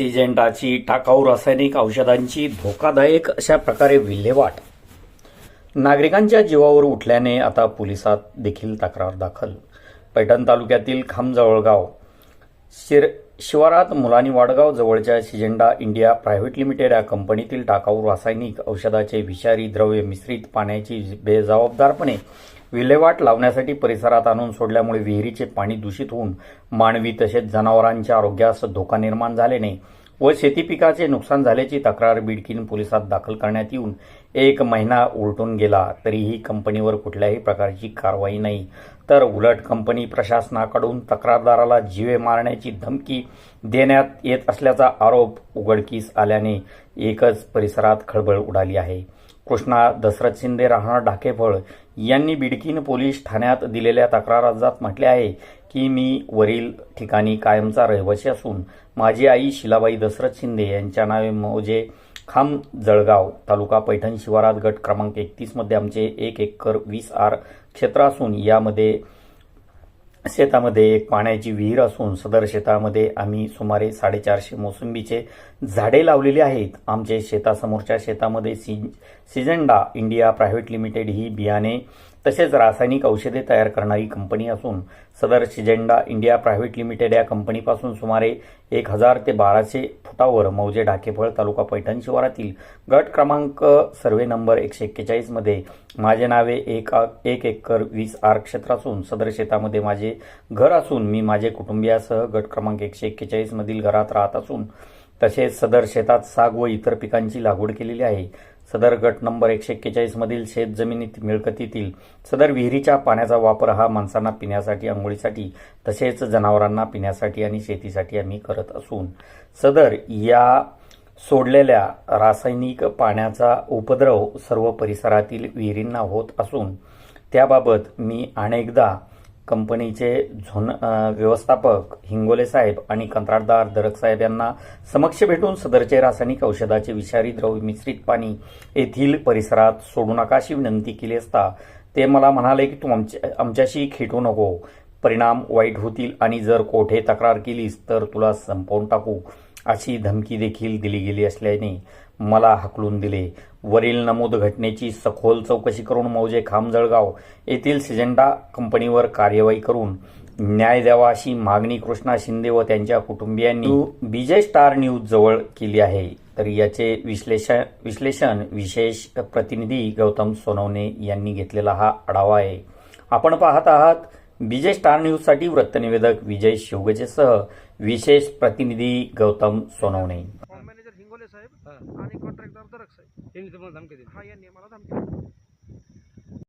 सिजेंटाची टाकाऊ रासायनिक औषधांची धोकादायक अशा प्रकारे विल्हेवाट. नागरिकांच्या जीवावर उठल्याने आता पोलिसात देखील तक्रार दाखल. पैठण तालुक्यातील खामजवळगाव शिर शिवारात मुलानी वाडगाव जवळच्या सिजेंडा इंडिया प्रायव्हेट लिमिटेड या कंपनीतील टाकाऊ रासायनिक औषधाचे विषारी द्रव्य मिश्रित पाण्याची बेजबाबदारपणे विल्हेवाट लावण्यासाठी परिसरात आणून सोडल्यामुळे विहिरीचे पाणी दूषित होऊन मानवी तसेच जनावरांच्या आरोग्यास धोका निर्माण झाल्याने व शेती पिकाचे नुकसान झाल्याची तक्रार बिडकीन पोलिसात दाखल करण्यात येऊन एक महिना उलटून गेला. तरीही कंपनीवर कुठल्याही प्रकारची कारवाई नाही. तर उलट कंपनी प्रशासनाकडून तक्रारदाराला जीवे मारण्याची धमकी देण्यात येत असल्याचा आरोप उघडकीस आल्याने एकच परिसरात खळबळ उडाली आहे. कृष्णा दशरथ शिंदे राहणार ढाकेफळ यांनी बिडकीन पोलीस ठाण्यात दिलेल्या तक्रार अर्जात म्हटले आहे की मी वरील ठिकाणी कायमचा रहिवासी असून माझी आई शिलाबाई दशरथ शिंदे यांच्या नावे मोजे खाम जळगाव तालुका पैठण शिवारात गट क्रमांक एकतीसमध्ये आमचे एक एकर वीस आर क्षेत्र असून यामध्ये शेतामध्ये एक पाण्याची विहीर असून सदर शेतामध्ये आम्ही सुमारे साडेचारशे मोसंबीचे झाडे लावलेली आहेत. आमचे शेतासमोरच्या शेतामध्ये सी सिजेंडा इंडिया प्रायव्हेट लिमिटेड ही बियाणे तसेच रासायनिक औषधे तयार करणारी कंपनी असून सदर सिजेंडा इंडिया प्रायव्हेट लिमिटेड या कंपनीपासून सुमारे एक हजार ते बाराशे फुटावर मौजे ढाकेफळ तालुका पैठण शिवारातील गट क्रमांक सर्वे नंबर एकशे एक्केचाळीसमध्ये माझे नावे एक एक एकर वीस आर क्षेत्र असून सदर शेतामध्ये माझे घर असून मी माझे कुटुंबियासह गट क्रमांक एकशे एक्केचाळीसमधील घरात राहत असून तसेच सदर शेतात साग व इतर पिकांची लागवड केलेली आहे. सदर गट नंबर एकशे एक्केचाळीस मधील शेत जमिनीत मिळकतीतील सदर विहिरीच्या पाण्याचा वापर हा माणसांना पिण्यासाठी आंघोळीसाठी तसेच जनावरांना पिण्यासाठी आणि शेतीसाठी आम्ही करत असून सदर या सोडलेल्या रासायनिक पाण्याचा उपद्रव सर्व परिसरातील विहिरींना होत असून त्याबाबत मी अनेकदा कंपनीचे झोन व्यवस्थापक हिंगोले साहेब आणि कंत्राटदार दरक साहेब यांना समक्ष भेटून सदरचे रासायनिक औषधाचे विषारी द्रव्य मिश्रित पाणी येथील परिसरात सोडू नका अशी विनंती केली असता ते मला म्हणाले की तू आमच्या आमच्याशी खेटू नको. परिणाम वाईट होतील आणि जर कोठे तक्रार केलीस तर तुला संपवून टाकू. अशी धमकी देखील दिली गेली असल्याने मला हकलून दिले. वरील नमूद घटनेची सखोल चौकशी करून मौजे खामजळगाव येथील सिजेंडा कंपनीवर कार्यवाही करून न्याय द्यावा अशी मागणी कृष्णा शिंदे व त्यांच्या कुटुंबियांनी विजय स्टार न्यूज जवळ केली आहे. तर याचे विश्लेषण विश्लेषण विशेष प्रतिनिधी गौतम सोनवणे यांनी घेतलेला हा आढावा आहे. आपण पाहत आहात विजय स्टार न्यूजसाठी वृत्तनिवेदक विजय शिवगजेसह विशेष प्रतिनिधी गौतम सोनवणे मॅनेजर हिंगोले साहेब. आणि कॉन्ट्रॅक्टर दरक साहेब त्यांनी तुम्हाला धमकी दिली हा यांनी मला धमकी दिली.